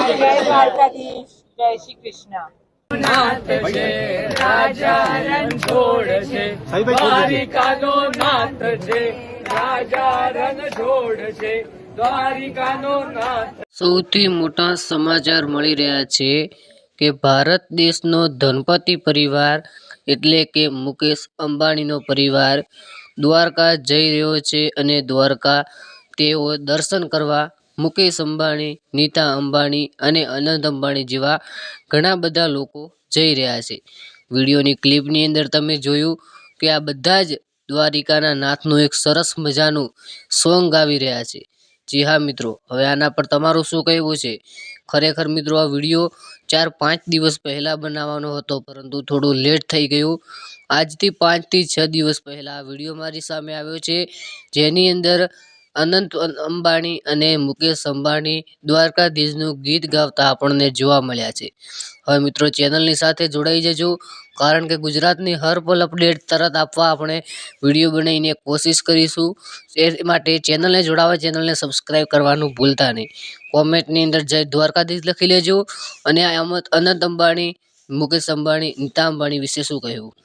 જય દ્વારકાધીશ જય શ્રી કૃષ્ણ. નાથ છે રાજા રણછોડ છે દ્વારિકાનો નાથ છે રાજા રણછોડ છે દ્વારિકાનો નાથ. સૌથી મોટા સમાચાર મળી રહ્યા છે કે ભારત દેશનો ધનપતિ પરિવાર એટલે કે મુકેશ અંબાણીનો પરિવાર દ્વારકા જઈ રહ્યો છે અને દ્વારકા તેઓ દર્શન કરવા મુકેશ અંબાણી, નીતા અંબાણી અને અનંત અંબાણી જેવા ઘણા બધા લોકો જઈ રહ્યા છે. વિડીયોની ક્લિપની અંદર તમે જોયું કે આ બધા જ દ્વારિકાના નાથનું એક સરસ મજાનું સોંગ ગાવી રહ્યા છે. જી હા મિત્રો, હવે આના પર તમારું શું કહેવું છે? ખરેખર મિત્રો, આ વીડિયો ચાર પાંચ દિવસ પહેલાં બનાવવાનો હતો, પરંતુ થોડું લેટ થઈ ગયું. આજથી પાંચથી છ દિવસ પહેલાં આ વીડિયો મારી સામે આવ્યો છે. જેની અંદર અનંત અંબાણી અને મુકેશ અંબાણી દ્વારકાધીશનું ગીત ગાવતા આપણને જોવા મળ્યા છે. હવે મિત્રો, ચેનલની સાથે જોડાઈ જજો, કારણ કે ગુજરાતની હર પલ અપડેટ તરત આપવા આપણે વીડિયો બનાવીને કોશિશ કરીશું. એ માટે ચેનલને જોડાવા, ચેનલને સબસ્ક્રાઈબ કરવાનું ભૂલતા નહીં. કોમેન્ટની અંદર જય દ્વારકાધીશ લખી લેજો અને અનંત અંબાણી, મુકેશ અંબાણી, નીતા અંબાણી વિશે શું કહેવું